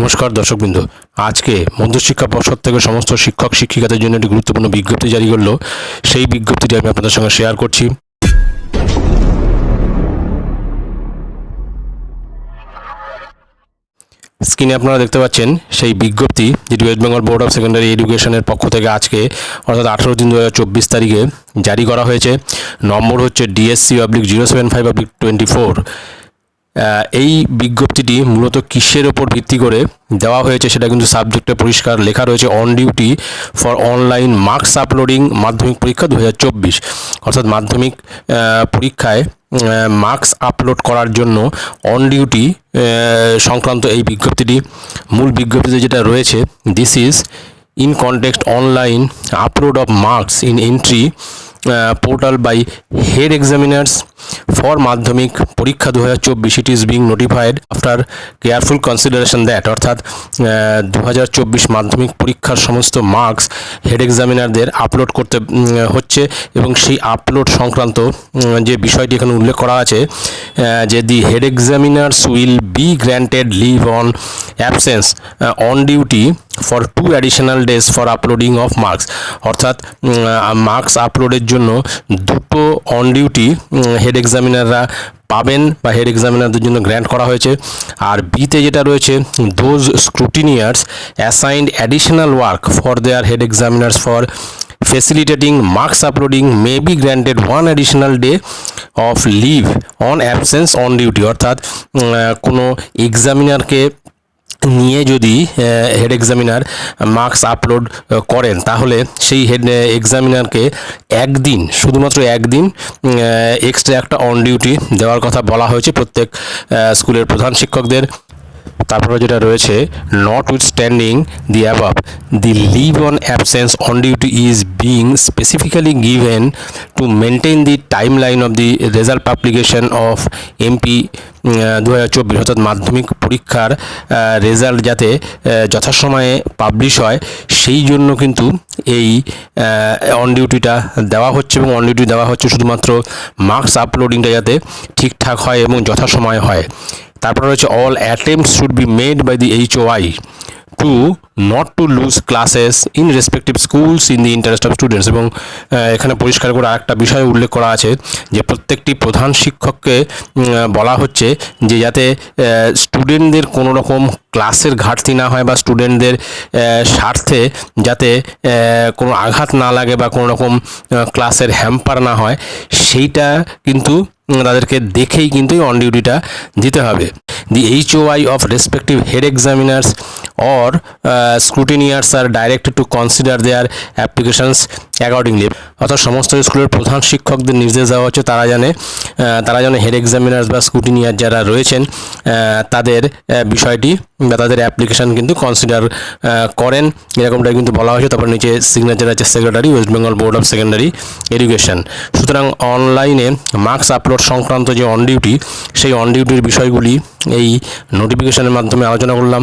নমস্কার দর্শকবৃন্দ। আজকে মধ্যশিক্ষা পর্ষদ থেকে সমস্ত শিক্ষক শিক্ষিকাদের জন্য একটি গুরুত্বপূর্ণ বিজ্ঞপ্তি জারি করল। সেই বিজ্ঞপ্তিটি আমি আপনাদের সঙ্গে শেয়ার করছি। স্ক্রিনে আপনারা দেখতে পাচ্ছেন সেই বিজ্ঞপ্তি যেটি West Bengal board of secondary এডুকেশনের পক্ষ থেকে আজকে, অর্থাৎ আঠেরো তিন দু তারিখে জারি করা হয়েছে। নম্বর হচ্ছে DSC oblique zero seven five oblique twenty four এই বিজ্ঞপ্তিটি মূলত কিসের ওপর ভিত্তি করে দেওয়া হয়েছে সেটা কিন্তু সাবজেক্টে পরিষ্কার লেখা রয়েছে on duty for online marks uploading মাধ্যমিক পরীক্ষা দু হাজার চব্বিশ। অর্থাৎ মাধ্যমিক পরীক্ষায় মার্কস আপলোড করার জন্য অন ডিউটি সংক্রান্ত এই বিজ্ঞপ্তিটি মূল বিজ্ঞপ্তিতে যেটা রয়েছে this is in context online upload of marks in entry portal by head examiners for মাধ্যমিক পরীক্ষা দু হাজার চব্বিশ it is being notified after careful consideration that অর্থাৎ দু হাজার চব্বিশ মাধ্যমিক পরীক্ষার সমস্ত মার্কস হেড এক্সামিনারদের আপলোড করতে হচ্ছে এবং সেই আপলোড সংক্রান্ত যে বিষয়টি এখানে উল্লেখ করা আছে যে the head examiners will be granted leave on absence on duty for two additional days for uploading of marks অর্থাৎ মার্কস আপলোডের জন্য দুটো অন ডিউটি হেড এক্সামিনাররা পাবেন বা হেড এক্সামিনারদের জন্য গ্র্যান্ট করা হয়েছে। আর বিতে যেটা রয়েছে those scrutinizers assigned additional work for their head examiners for facilitating marks uploading may be granted one additional day of leave on absence on duty. অর্থাৎ কোনো এক্সামিনারকে নিয়ে যদি হেড এক্সামিনার মার্কস আপলোড করেন, তাহলে সেই হেড এক্সামিনারকে একদিন, শুধুমাত্র একদিন এক্সট্রা একটা অন ডিউটি দেওয়ার কথা বলা হয়েছে প্রত্যেক স্কুলের প্রধান শিক্ষকদের। তারপরে যেটা রয়েছে notwithstanding the above the leave on absence on duty is being specifically given to maintain the timeline of the result publication of MP দু হাজার চব্বিশ অর্থাৎ মাধ্যমিক পরীক্ষার রেজাল্ট যাতে যথাসময়ে পাবলিশ হয়, সেই জন্য কিন্তু এই অন ডিউটিটা দেওয়া হচ্ছে এবং অন ডিউটি দেওয়া হচ্ছে শুধুমাত্র মার্কস আপলোডিংটা যাতে ঠিকঠাক হয় এবং যথাসময়ে হয়। তারপর রয়েছে all attempt should be made by the H Y to not to lose classes in respective schools in the interest of students এবং এখানে পরিষ্কার করে আরেকটা বিষয় উল্লেখ করা আছে যে প্রত্যেকটি প্রধান শিক্ষককে বলা হচ্ছে যে যাতে স্টুডেন্টদের কোনো রকম ক্লাসের ঘাটতি না হয় বা স্টুডেন্টদের স্বার্থে যাতে কোনো আঘাত না লাগে বা কোনো রকম ক্লাসের হ্যাম্পার না হয়, সেইটা কিন্তু তাদেরকে দেখেই কিন্তু অন ডিউটিটা দিতে হবে। The H Y of respective head examiners or scrutinizers are directed to consider their applications accordingly অর্থাৎ সমস্ত স্কুলের প্রধান শিক্ষকদের নির্দেশ দেওয়া হচ্ছে, তারা জানে তারা যেন হেড এক্সামিনার্স বা স্ক্রুটিনিয়ার যারা রয়েছেন তাদের বিষয়টি বা তাদের অ্যাপ্লিকেশন কিন্তু কনসিডার করেন। এরকমটাই কিন্তু বলা হয়েছে। তারপর নিচে সিগনেচার আছে secretary West Bengal board of secondary education সুতরাং অনলাইনে মার্কস আপলোড সংক্রান্ত যে অন ডিউটি সেই অন ডিউটির বিষয়গুলি এই নোটিফিকেশনের মাধ্যমে আলোচনা করলাম।